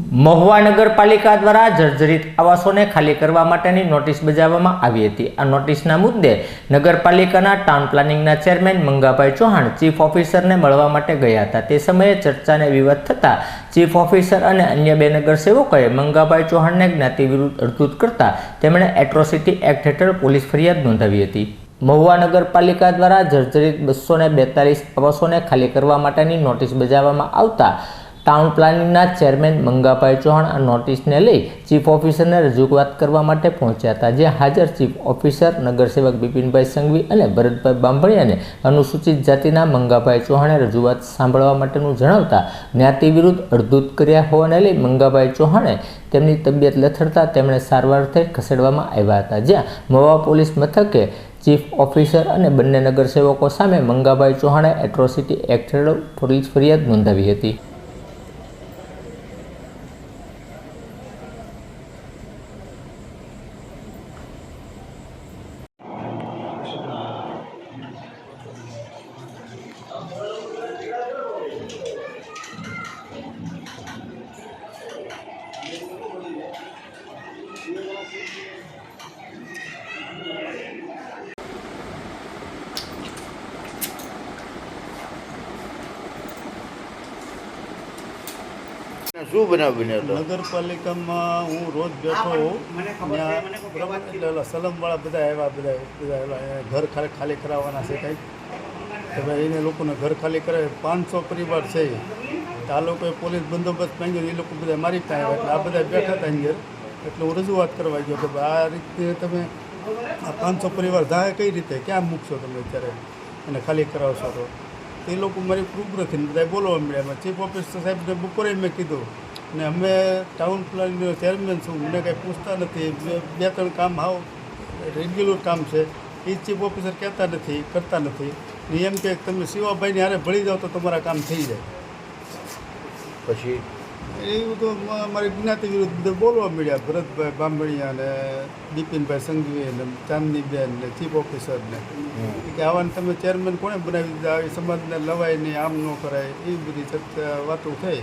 મહુવા નગરપાલિકા દ્વારા જર્જરિત આવાસોને ખાલી કરવા માટેની નોટિસ બજાવવામાં આવી હતી. આ નોટિસના મુદ્દે નગરપાલિકાના ટાઉન પ્લાનિંગના ચેરમેન મંગાભાઈ ચૌહાણ ચીફ ઓફિસરને મળવા માટે ગયા હતા. તે સમયે ચર્ચાને વિવાદ થતાં ચીફ ઓફિસર અને અન્ય બે નગરસેવકોએ મંગાભાઈ ચૌહાણને જ્ઞાતિ વિરુદ્ધ અડધૂત કરતા તેમણે એટ્રોસિટી એક્ટ હેઠળ પોલીસ ફરિયાદ નોંધાવી હતી. મહુવા નગરપાલિકા દ્વારા જર્જરિત બસો ને બેતાલીસ આવાસોને ખાલી કરવા માટેની નોટિસ બજાવવામાં આવતા ટાઉન પ્લાનિંગના ચેરમેન મંગાભાઈ ચૌહાણ આ નોટિસને લઈ ચીફ ઓફિસરને રજૂઆત કરવા માટે પહોંચ્યા હતા જે હાજર ચીફ ઓફિસર નગરસેવક બિપિનભાઈ સંઘવી અને ભરતભાઈ બાંભણિયાને અનુસૂચિત જાતિના મંગાભાઈ ચૌહાણે રજૂઆત સાંભળવા માટેનું જણાવતા જ્ઞાતિ વિરુદ્ધ અડધૂત કર્યા હોવાને લઈ મંગાભાઈ ચૌહાણે તેમની તબિયત લથડતા તેમણે સારવારથી ખસેડવામાં આવ્યા હતા, જ્યાં મવા પોલીસ મથકે ચીફ ઓફિસર અને બંને નગરસેવકો સામે મંગાભાઈ ચૌહાણે એટ્રોસિટી એક્ટ હેઠળ પોલીસ ફરિયાદ નોંધાવી હતી. શું બનાવ બન્યો હતો નગરપાલિકામાં હું રોજ બેઠો હોઉં. ત્યાં બરાબર એટલે ઓલા સલમવાળા બધા આવ્યા બધા બધા આવ્યા ઘર ખાલી ખાલી કરાવવાના છે કંઈક. તો ભાઈ એને લોકોને ઘર ખાલી કરે પાંચસો પરિવાર છે તો આ લોકોએ પોલીસ બંદોબસ્ત માંગ્યો એ લોકો બધા મારી પાસે આવ્યા એટલે આ બધા બેઠા હતા અંદર એટલે હું રજૂઆત કરવા ગયો કે આ રીતે તમે આ પાંચસો પરિવાર જાય કઈ રીતે? ક્યાં મૂકશો તમે અત્યારે? એને ખાલી કરાવશો તો. એ લોકો મારી પ્રૂફ નથી બધા બોલવા મળ્યા ચીફ ઓફિસર સાહેબને બપોરે મેં કીધું ને અમે ટાઉન પ્લાનિંગનો ચેરમેન છું, મને કાંઈ પૂછતા નથી. બે બે, ત્રણ કામ હાવ રેગ્યુલર કામ છે. એ ચીફ ઓફિસર કહેતા નથી, કરતા નથી. ને એમ કે તમે શિવાભાઈને હારે ભળી જાઓ તો તમારા કામ થઈ જાય. પછી એવું તો મારી જ્ઞાતિ વિરુદ્ધ બોલવા મળ્યા. ભરતભાઈ બામણીયા ને બિપિનભાઈ સંઘવી ને ચાંદનીબેન ને ચીફ ઓફિસર ને. કે આવાને તમે ચેરમેન કોણે બનાવી દીધા? આવી સમાજને લવાય નહીં આમ ન કરાય. એ બધી ચર્ચા વાતો થઈ.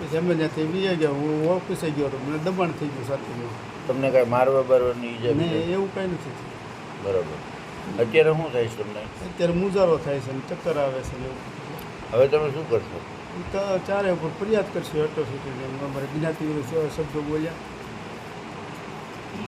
પછી અમે ત્યાંથી વીએ ગયા. હું ઓફિસે ગયો હતો. મને દબાણ થઈ ગયું સાથે તમને કાંઈ મારવા બારવાની નહીં એવું કંઈ નથી. બરાબર. અત્યારે શું થાય છે તમને? અત્યારે મુજારો થાય છે ને ચક્કર આવે છે એવું. હવે તમે શું કરશો? ચારે ઉપર ફરિયાદ કરશે સુધી અમારે જ્ઞાતિ શબ્દો બોલ્યા.